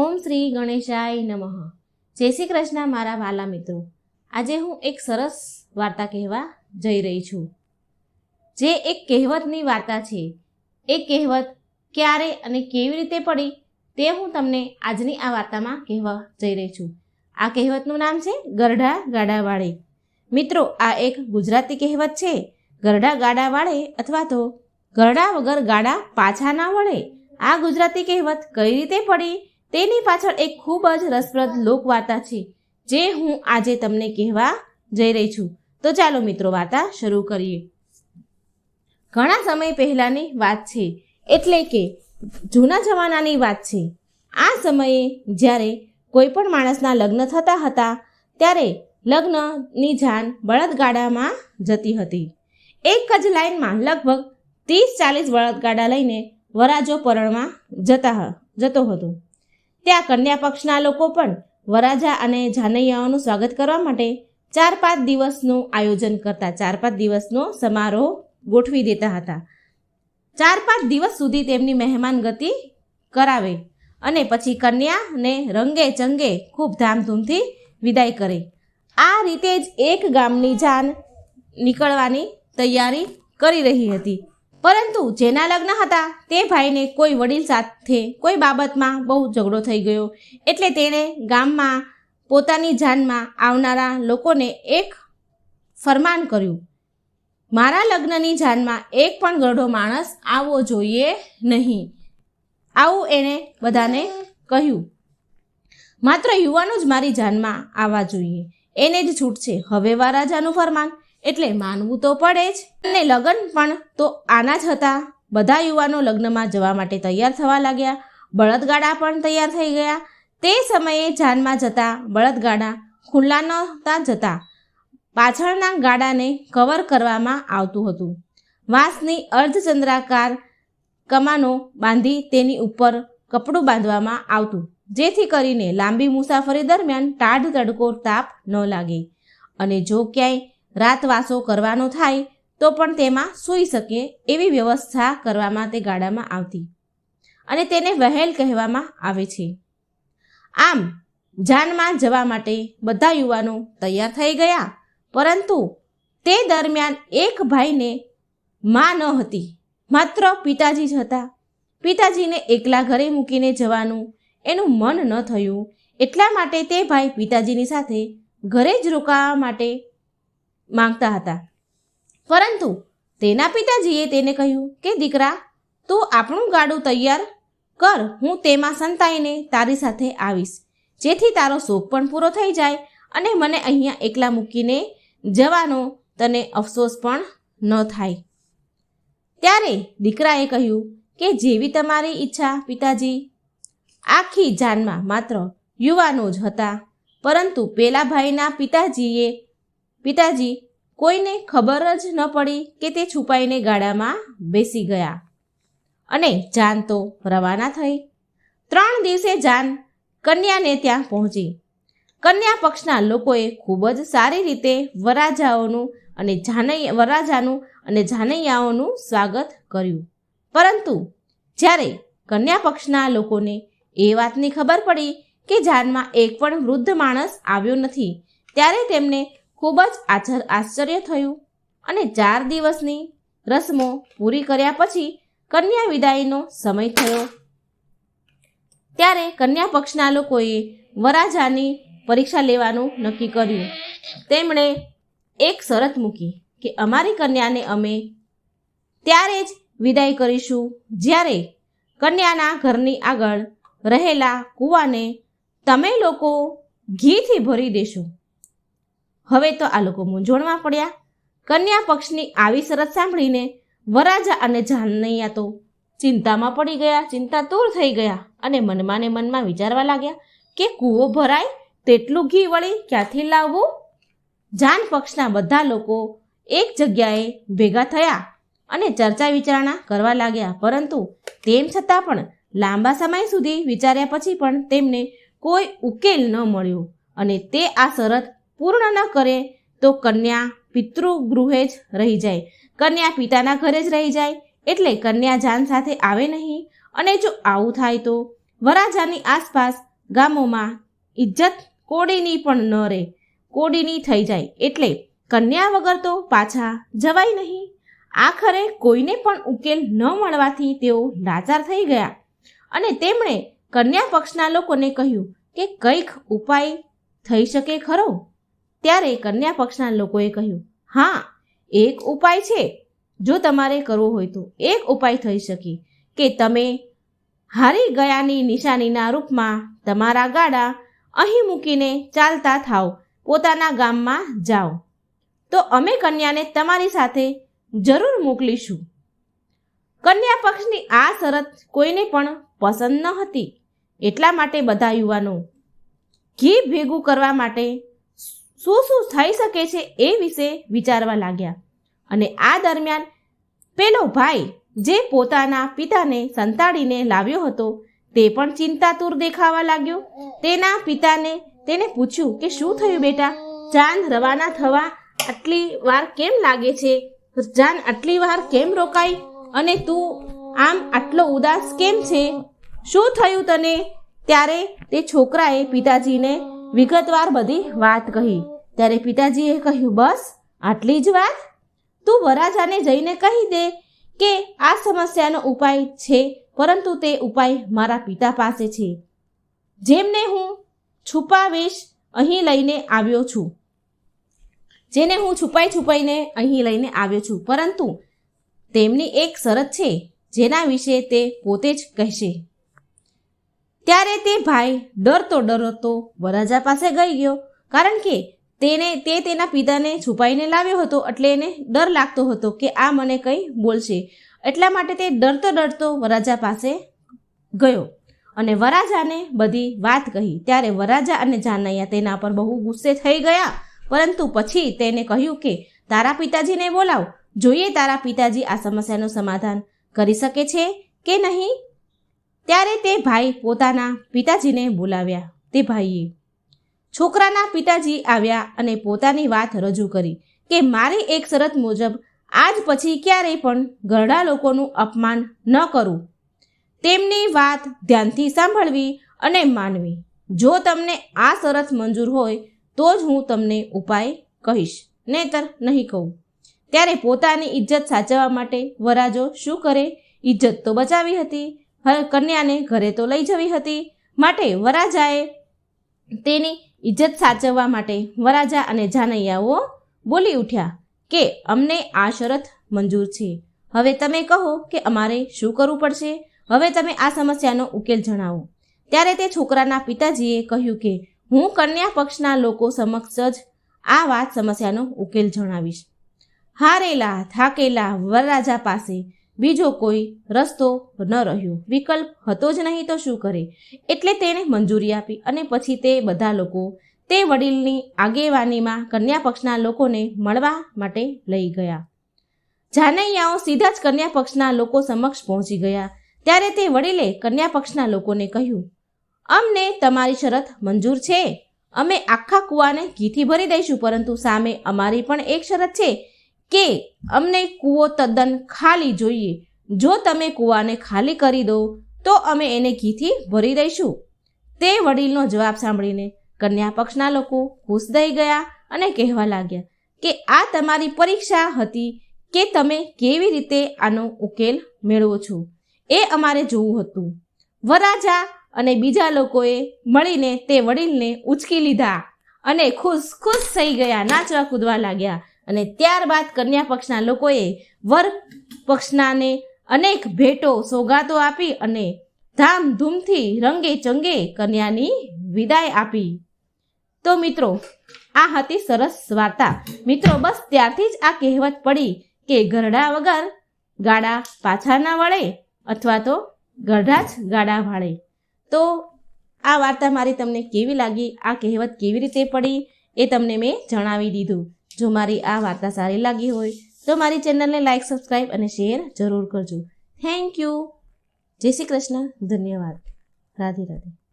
ઓમ શ્રી ગણેશાય નમઃ. જય શ્રી કૃષ્ણ મારા વાલા મિત્રો. આજે હું એક સરસ વાર્તા કહેવા જઈ રહી છું. જે એક કહેવતની વાર્તા છે. એ કહેવત ક્યારે અને કેવી રીતે પડી તે હું તમને આજની આ વાર્તામાં કહેવા જઈ રહી છું. આ કહેવતનું નામ છે ગરઢા ગાડાવાળે. મિત્રો, આ એક ગુજરાતી કહેવત છે. ગરઢા ગાડાવાળે અથવા તો ગરડા વગર ગાડા પાછા ના વળે. આ ગુજરાતી કહેવત કઈ રીતે પડી? તેની પાછળ એક ખૂબ જ રસપ્રદ લોકવાર્તા છે, જે હું આજે તમને કહેવા જઈ રહી છું. તો ચાલો મિત્રો, વાર્તા શરૂ કરીએ. ઘણા સમય પહેલાંની વાત છે, એટલે કે જૂના જમાનાની વાત છે. આ સમયે જ્યારે કોઈ પણ માણસના લગ્ન થતા હતા, ત્યારે લગ્નની જાન બળદગાડામાં જતી હતી. એક જ લાઈનમાં લગભગ ત્રીસ ચાલીસ બળદગાડા લઈને વરાજો પરણમાં જતા જતો હતો. ત્યાં કન્યા પક્ષના લોકો પણ વરાજા અને જાનૈયાઓનું સ્વાગત કરવા માટે ચાર પાંચ દિવસનું આયોજન કરતા ચાર પાંચ દિવસનો સમારોહ ગોઠવી દેતા હતા. ચાર પાંચ દિવસ સુધી તેમની મહેમાન ગતિ કરાવે અને પછી કન્યાને રંગે ચંગે ખૂબ ધામધૂમથી વિદાય કરે. આ રીતે જ એક ગામની જાન નીકળવાની તૈયારી કરી રહી હતી. પરંતુ જેના લગ્ન હતા તે ભાઈને કોઈ વડીલ સાથે કોઈ બાબતમાં બહુ ઝઘડો થઈ ગયો. એટલે તેણે ગામમાં પોતાની જાનમાં આવનારા લોકોને એક ફરમાન કર્યું, મારા લગ્નની જાનમાં એક પણ ગરડો માણસ આવવો જોઈએ નહીં. આવું એણે બધાને કહ્યું. માત્ર યુવાનો જ મારી જાનમાં આવવા જોઈએ. એને જ છૂટ છે હવે વરાજાનું ફરમાન. એટલે માનવું તો પડે જ. અને લગ્ન પણ તો આના જ હતા. બધા યુવાનો લગ્નમાં જવા માટે તૈયાર થવા લાગ્યા. બળદગાડા પણ તૈયાર થઈ ગયા. તે સમયે જાનમાં જતા બળદગાડા ખુલ્લા નહોતા જતા. પાછળના ગાડાને કવર કરવામાં આવતું હતું. વાંસની અર્ધચંદ્રાકાર કમાનો બાંધી તેની ઉપર કપડું બાંધવામાં આવતું. જેથી કરીને લાંબી મુસાફરી દરમિયાન ટાઢ તડકો તાપ ન લાગે. અને જો ક્યાંય રાતવાસો કરવાનો થાય, તો પણ તેમાં સૂઈ શકે એવી વ્યવસ્થા કરવામાં તે ગાડામાં આવતી. અને તેને વહેલ કહેવામાં આવે છે. આમ, જાનમાં જવા માટે બધા યુવાનો તૈયાર થઈ ગયા, પરંતુ તે દરમિયાન એક ભાઈને માં ન હતી, માત્ર પિતાજી જ હતા. પિતાજીને એકલા ઘરે મૂકીને જવાનું એનું મન ન થયું, એટલા માટે તે ભાઈ પિતાજીની સાથે ઘરે જ રોકાવા માટે માંગતા હતા. પરંતુ તેના પિતાજીએ તેને કહ્યું કે, દીકરા, તું આપણું ગાડું તૈયાર કર, હું તેમાં સંતાઈને તારી સાથે આવીશ. જેથી તારો શોખ પણ પૂરો થઈ જાય અને મને અહીંયા એકલા મૂકીને જવાનો તને અફસોસ પણ ન થાય. ત્યારે દીકરાએ કહ્યું કે, જેવી તમારી ઈચ્છા પિતાજી, આખી જાનમાં માત્ર યુવાનો જ હતા. પરંતુ પેલા ભાઈના પિતાજીએ પિતાજી, કોઈને ખબર જ ન પડી કે તે છુપાઈને ગાડામાં બેસી ગયા અને જાન તો રવાના થઈ. ત્રણ દિવસે જાન કન્યાને ત્યાં પહોંચી. કન્યા પક્ષના લોકોએ ખૂબ જ સારી રીતે વરાજાઓનું અને જાનૈયા વરાજાનું અને જાનૈયાઓનું સ્વાગત કર્યું. પરંતુ જ્યારે કન્યા પક્ષના લોકોને એ વાતની ખબર પડી કે જાનમાં એક પણ વૃદ્ધ માણસ આવ્યો નથી, ત્યારે તેમને ખૂબ જ આચર, આશ્ચર્ય થયું. અને ચાર દિવસની રસમો પૂરી કર્યા પછી કન્યા વિદાયનો સમય થયો. ત્યારે કન્યા પક્ષના લોકોએ વરાજાની પરીક્ષા લેવાનું નક્કી કર્યું. તેમણે એક શરત મૂકી કે અમારી કન્યાને અમે ત્યારે જ વિદાય કરીશું જ્યારે કન્યાના ઘરની આગળ રહેલા કૂવાને તમે લોકો ઘીથી ભરી દેશો. હવે તો આ લોકો મૂંઝવણમાં પડ્યા. કન્યા પક્ષની આવી શરત સાંભળીને વરાજા અને જાનૈયા તો ચિંતામાં પડી ગયા, ચિંતા દૂર થઈ ગયા અને મનમાં ને મનમાં વિચારવા લાગ્યા કે કૂવો ભરાય, તેટલું ઘી વળી ક્યાંથી લાવવું? જાન પક્ષના બધા લોકો એક જગ્યાએ ભેગા થયા અને ચર્ચા વિચારણા કરવા લાગ્યા, પરંતુ તેમ છતાં પણ લાંબા સમય સુધી વિચાર્યા પછી પણ તેમને કોઈ ઉકેલ ન મળ્યો અને તે આ શરત પૂર્ણ ન કરે તો કન્યા પિતૃગૃહે જ રહી જાય. કન્યા પિતાના ઘરે જ રહી જાય એટલે કન્યા જાન સાથે આવે નહીં અને જો આવું થાય તો વરાજાની આસપાસ ગામોમાં ઇજ્જત કોડીની પણ ન રહે. કોડીની થઈ જાય એટલે કન્યા વગર તો પાછા જવાય નહીં. આખરે કોઈને પણ ઉકેલ ન મળવાથી તેઓ લાચાર થઈ ગયા. અને તેમણે કન્યા પક્ષના લોકોને કહ્યું કે કંઈક ઉપાય થઈ શકે ખરો? ત્યારે કન્યા પક્ષના લોકોએ કહ્યું, હા, એક ઉપાય છે. જો તમારે કરવો હોય તો એક ઉપાય થઈ શકે કે તમે હારી ગયાની નિશાનીના રૂપમાં તમારા ગાડા અહીં મૂકીને ચાલતા થાવ પોતાના ગામમાં જાઓ. તો અમે કન્યાને તમારી સાથે જરૂર મોકલીશું. કન્યા પક્ષની આ શરત કોઈને પણ પસંદ ન હતી. એટલા માટે બધા યુવાનો ઘી ભેગું કરવા માટે શું શું થઈ શકે છે એ વિશે વિચારવા લાગ્યા. અને આ દરમિયાન પેલો ભાઈ જે પોતાના પિતાને સંતાડીને લાવ્યો હતો, તે પણ ચિંતાતુર દેખાવા લાગ્યો. તેના પિતાને તેને પૂછ્યું કે શું થયું બેટા? ચાંદ રવાના થવા આટલી વાર કેમ લાગે છે? જાન આટલી વાર કેમ રોકાઈ? અને તું આમ આટલો ઉદાસ કેમ છે? શું થયું તને? ત્યારે તે છોકરાએ પિતાજીને વિગતવાર બધી વાત કહી. ત્યારે પિતાજીએ કહ્યું, બસ, આટલી જ વાત? તું વરાજાને જઈને કહી દે કે આ સમસ્યાનો ઉપાય છે, પરંતુ તે ઉપાય મારા પિતા પાસે છે. જેમને હું છુપાવેશ, અહીં લઈને આવ્યો છું. જેને હું છુપાઈ છુપાઈને અહીં લઈને આવ્યો છું. પરંતુ તેમની એક શરત છે, જેના વિશે તે પોતે જ કહેશે. ત્યારે તે ભાઈ ડરતો ડરતો વરાજા પાસે ગઈ ગયો. કારણ કે તેને, તે તેના પિતાને છુપાઈને લાવ્યો હતો એટલે એને ડર લાગતો હતો કે આ મને કંઈ બોલશે. એટલા માટે તે ડરતો ડરતો વરાજા પાસે ગયો. અને વરાજાને બધી વાત કહી. ત્યારે વરાજા અને જાનૈયા તેના પર બહુ ગુસ્સે થઈ ગયા. પરંતુ પછી તેને કહ્યું કે, તારા પિતાજીને બોલાવ. જોઈએ તારા પિતાજી આ સમસ્યાનું સમાધાન કરી શકે છે કે નહીં? ત્યારે તે ભાઈ પોતાના પિતાજીને બોલાવ્યા. તે ભાઈએ છોકરાના પિતાજી આવ્યા અને પોતાની વાત રજૂ કરી કે મારી એક શરત મુજબ આજ પછી ક્યારેય પણ ઘરડા લોકોનું અપમાન ન કરું. તેમની વાત ધ્યાનથી સાંભળવી અને માનવી. જો તમને આ શરત મંજૂર હોય તો જ હું તમને ઉપાય કહીશ, નહીતર નહીં કહું. ત્યારે પોતાની ઇજ્જત સાચવવા માટે વરાજો શું કરે? ઇજ્જત તો બચાવી હતી કન્યાને ઘરે તો લઈ જવી હતી. માટે વરાજાએ તેની ઇજ્જત સાચવવા માટે વરાજા અને જાનૈયાઓ બોલી ઉઠ્યા કે, અમને આ શરત મંજૂર છે. હવે તમે કહો કે અમારે શું કરવું પડશે? હવે તમે આ સમસ્યાનો ઉકેલ જણાવો. ત્યારે તે છોકરાના પિતાજીએ કહ્યું કે, હું કન્યા પક્ષના લોકો સમક્ષ જ આ વાત સમસ્યાનો ઉકેલ જણાવીશ. હારેલા, થાકેલા વરરાજા પાસે બીજો કોઈ રસ્તો ન રહ્યો. વિકલ્પ હતો જ નહીં તો શું કરે? એટલે તેણે મંજૂરી આપી અને પછી તે બધા લોકો તે વડીલની આગેવાનીમાં કન્યા પક્ષના લોકોને મળવા માટે લઈ ગયા. જાનૈયાઓ સીધા જ કન્યા પક્ષના લોકો સમક્ષ પહોંચી ગયા. ત્યારે તે વડીલે કન્યા પક્ષના લોકોને કહ્યું, અમને તમારી શરત મંજૂર છે. અમે આખા કૂવાને ઘીથી ભરી દઈશું, પરંતુ સામે અમારી પણ એક શરત છે. કે અમને કૂવો તદ્દન ખાલી જોઈએ. જો તમે કૂવાને ખાલી કરી દો, તો અમે એને ઘીથી ભરી દઈશું. તે વડીલનો જવાબ સાંભળીને કન્યા પક્ષના લોકો ખુશ થઈ ગયા અને કહેવા લાગ્યા કે આ તમારી પરીક્ષા હતી કે તમે કેવી રીતે આનો ઉકેલ મેળવો છો. એ અમારે જોવું હતું. વરાજા અને બીજા લોકોએ મળીને તે વડીલને ઉચકી લીધા અને ખુશ ખુશ થઈ ગયા, નાચવા કૂદવા લાગ્યા. અને ત્યારબાદ કન્યા પક્ષના લોકોએ વર પક્ષનાને અનેક ભેટો સોગાતો આપી અને ધામધૂમથી રંગે ચંગે કન્યાની વિદાય આપી. તો મિત્રો, આ હતી સરસ વાર્તા. મિત્રો, બસ ત્યારથી જ આ કહેવત પડી કે ગરડા વગર ગાડા પાછા ના વળે અથવા તો ગરડા જ ગાડા વાળે. તો આ વાર્તા મારી તમને કેવી લાગી? આ કહેવત કેવી રીતે પડી? એ તમને મેં જણાવી દીધું. જો મારી આ વાર્તા સારી લાગી હોય, તો મારી ચેનલને લાઇક સબસ્ક્રાઈબ અને શેર જરૂર કરજો. થેન્ક યુ જય શ્રી કૃષ્ણ. ધન્યવાદ. રાધે રાધે.